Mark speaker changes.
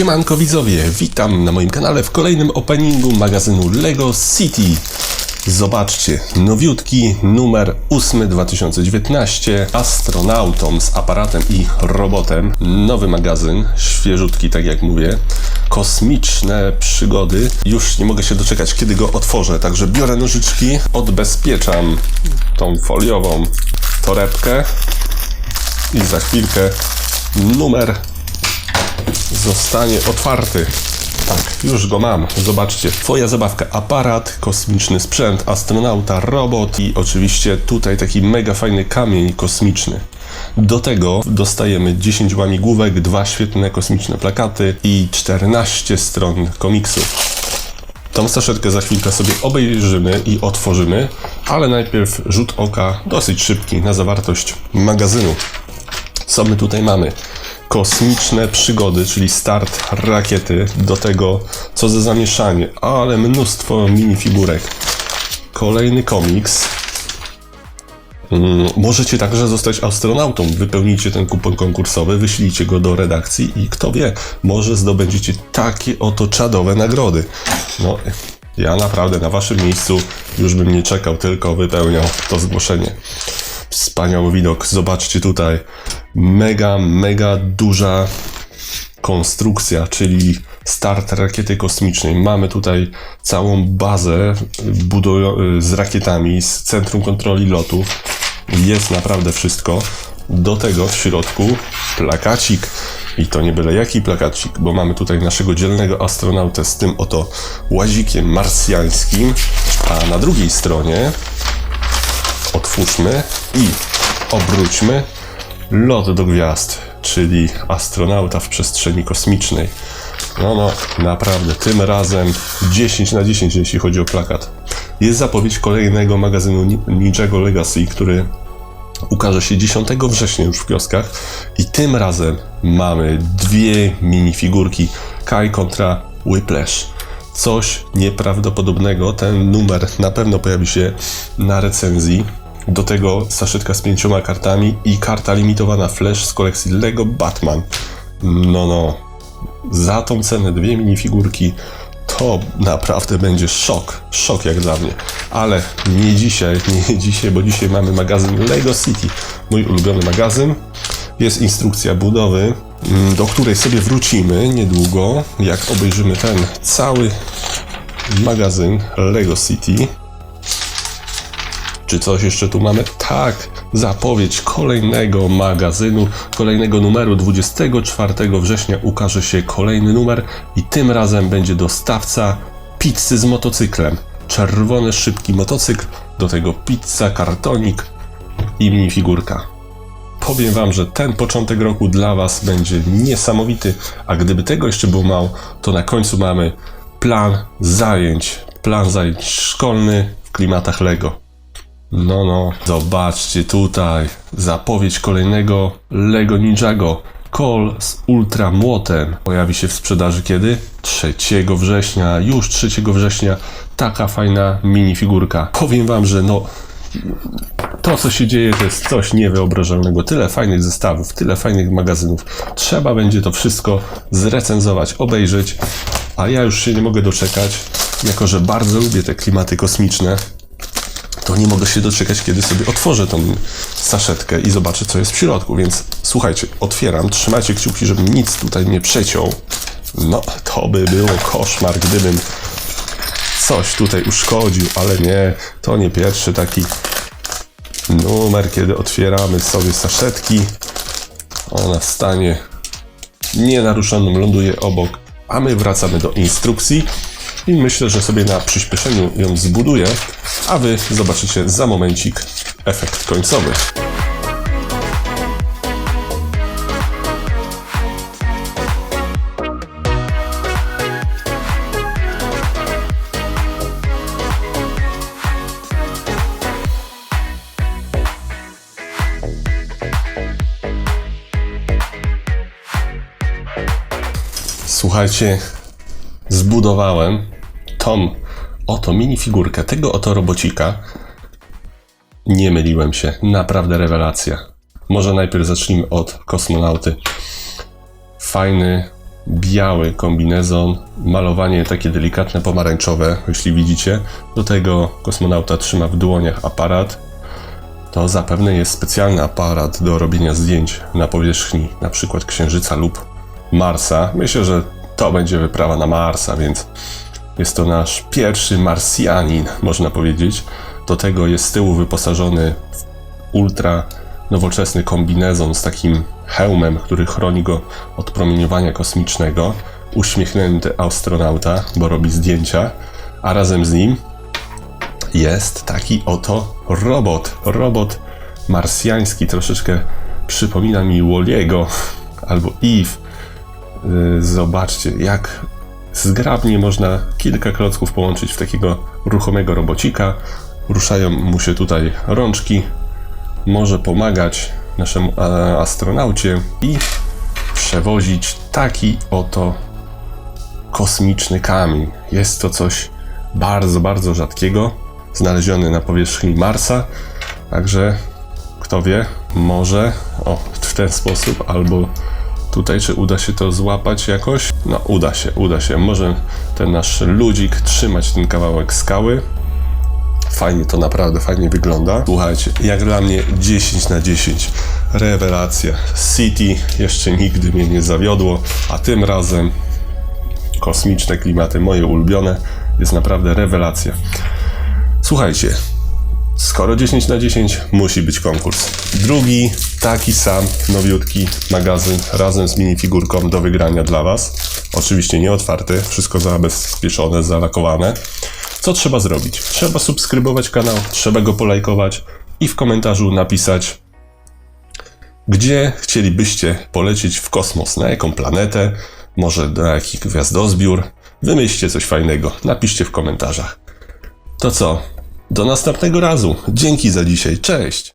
Speaker 1: Siemanko widzowie, witam na moim kanale w kolejnym openingu magazynu LEGO City. Zobaczcie, nowiutki numer 8 2019 astronautą z aparatem i robotem. Nowy magazyn, świeżutki tak jak mówię. Kosmiczne przygody. Już nie mogę się doczekać kiedy go otworzę, także biorę nożyczki, odbezpieczam tą foliową torebkę i za chwilkę numer zostanie otwarty. Tak, już go mam. Zobaczcie, twoja zabawka, aparat, kosmiczny sprzęt, astronauta, robot i oczywiście tutaj taki mega fajny kamień kosmiczny. Do tego dostajemy 10 łamigłówek, dwa świetne kosmiczne plakaty i 14 stron komiksu. Tą saszetkę za chwilkę sobie obejrzymy i otworzymy, ale najpierw rzut oka dosyć szybki na zawartość magazynu. Co my tutaj mamy? Kosmiczne przygody, czyli start rakiety, do tego co za zamieszanie, ale mnóstwo minifigurek. Kolejny komiks. Mm, Możecie także zostać astronautą. Wypełnijcie ten kupon konkursowy, wyślijcie go do redakcji i kto wie, może zdobędziecie takie oto czadowe nagrody. No, ja naprawdę na waszym miejscu już bym nie czekał, tylko wypełniał to zgłoszenie. Wspaniały widok. Zobaczcie tutaj. Mega, mega duża konstrukcja, czyli start rakiety kosmicznej. Mamy tutaj całą bazę z rakietami, z centrum kontroli lotu. Jest naprawdę wszystko. Do tego w środku plakacik. I to nie byle jaki plakacik, bo mamy tutaj naszego dzielnego astronautę z tym oto łazikiem marsjańskim, a na drugiej stronie otwórzmy i obróćmy lot do gwiazd, czyli astronauta w przestrzeni kosmicznej. No, no, naprawdę, tym razem 10 na 10, jeśli chodzi o plakat. Jest zapowiedź kolejnego magazynu Ni- Ninjago Legacy, który ukaże się 10 września już w kioskach i tym razem mamy dwie minifigurki Kai kontra Whiplash. Coś nieprawdopodobnego. Ten numer na pewno pojawi się na recenzji. Do tego saszetka z pięcioma kartami i karta limitowana Flash z kolekcji Lego Batman. No, no. Za tą cenę dwie minifigurki to naprawdę będzie szok. Szok jak dla mnie. Ale nie dzisiaj, nie dzisiaj, bo dzisiaj mamy magazyn Lego City. Mój ulubiony magazyn. Jest instrukcja budowy, mm, do której sobie wrócimy niedługo, jak obejrzymy ten cały magazyn Lego City. Czy coś jeszcze tu mamy? Tak, zapowiedź kolejnego magazynu, kolejnego numeru. 24 września ukaże się kolejny numer i tym razem będzie dostawca pizzy z motocyklem. Czerwony, szybki motocykl, do tego pizza, kartonik i minifigurka. Powiem Wam, że ten początek roku dla Was będzie niesamowity, a gdyby tego jeszcze było mało, to na końcu mamy plan zajęć. Plan zajęć szkolny w klimatach Lego. No, no, zobaczcie tutaj zapowiedź kolejnego Lego Ninjago. Call z Ultra Młotem pojawi się w sprzedaży kiedy? 3 września, już 3 września. Taka fajna minifigurka. Powiem Wam, że no, to, co się dzieje, to jest coś niewyobrażalnego. Tyle fajnych zestawów, tyle fajnych magazynów. Trzeba będzie to wszystko zrecenzować, obejrzeć, a ja już się nie mogę doczekać, jako że bardzo lubię te klimaty kosmiczne. To nie mogę się doczekać, kiedy sobie otworzę tą saszetkę i zobaczę, co jest w środku. Więc słuchajcie, otwieram, trzymajcie kciuki, żeby nic tutaj nie przeciął. No, to by było koszmar, gdybym coś tutaj uszkodził, ale nie, to nie pierwszy taki numer, kiedy otwieramy sobie saszetki. Ona w stanie nienaruszonym ląduje obok, a my wracamy do instrukcji i myślę, że sobie na przyspieszeniu ją zbuduję, a wy zobaczycie za momencik efekt końcowy. Słuchajcie, zbudowałem tą oto minifigurkę tego oto robocika. Nie myliłem się, naprawdę rewelacja. Może najpierw zacznijmy od kosmonauty. Fajny biały kombinezon, malowanie takie delikatne pomarańczowe, jeśli widzicie. Do tego kosmonauta trzyma w dłoniach aparat. To zapewne jest specjalny aparat do robienia zdjęć na powierzchni na przykład Księżyca lub Marsa. Myślę, że to będzie wyprawa na Marsa, więc jest to nasz pierwszy Marsjanin, można powiedzieć. Do tego jest z tyłu wyposażony w ultra nowoczesny kombinezon z takim hełmem, który chroni go od promieniowania kosmicznego. Uśmiechnięty astronauta, bo robi zdjęcia, a razem z nim jest taki oto robot. Robot marsjański, troszeczkę przypomina mi Walliego albo Eve. Yy, Zobaczcie, jak zgrabnie można kilka klocków połączyć w takiego ruchomego robocika. Ruszają mu się tutaj rączki, może pomagać naszemu astronaucie i przewozić taki oto kosmiczny kamień. Jest to coś bardzo, bardzo rzadkiego, znaleziony na powierzchni Marsa, także kto wie, może o, w ten sposób albo tutaj, czy uda się to złapać jakoś? No, uda się, uda się. Może ten nasz ludzik trzymać ten kawałek skały. Fajnie to naprawdę fajnie wygląda. Słuchajcie, jak dla mnie 10 na 10. Rewelacja. City jeszcze nigdy mnie nie zawiodło, a tym razem kosmiczne klimaty, moje ulubione, jest naprawdę rewelacja. Słuchajcie, skoro 10 na 10, musi być konkurs. Drugi, taki sam, nowiutki magazyn razem z minifigurką do wygrania dla Was. Oczywiście nie otwarty, wszystko zabezpieczone, zalakowane. Co trzeba zrobić? Trzeba subskrybować kanał, trzeba go polajkować i w komentarzu napisać, gdzie chcielibyście polecieć w kosmos, na jaką planetę, może na jaki gwiazdozbiór. Wymyślcie coś fajnego, napiszcie w komentarzach. To co? Do następnego razu. Dzięki za dzisiaj. Cześć!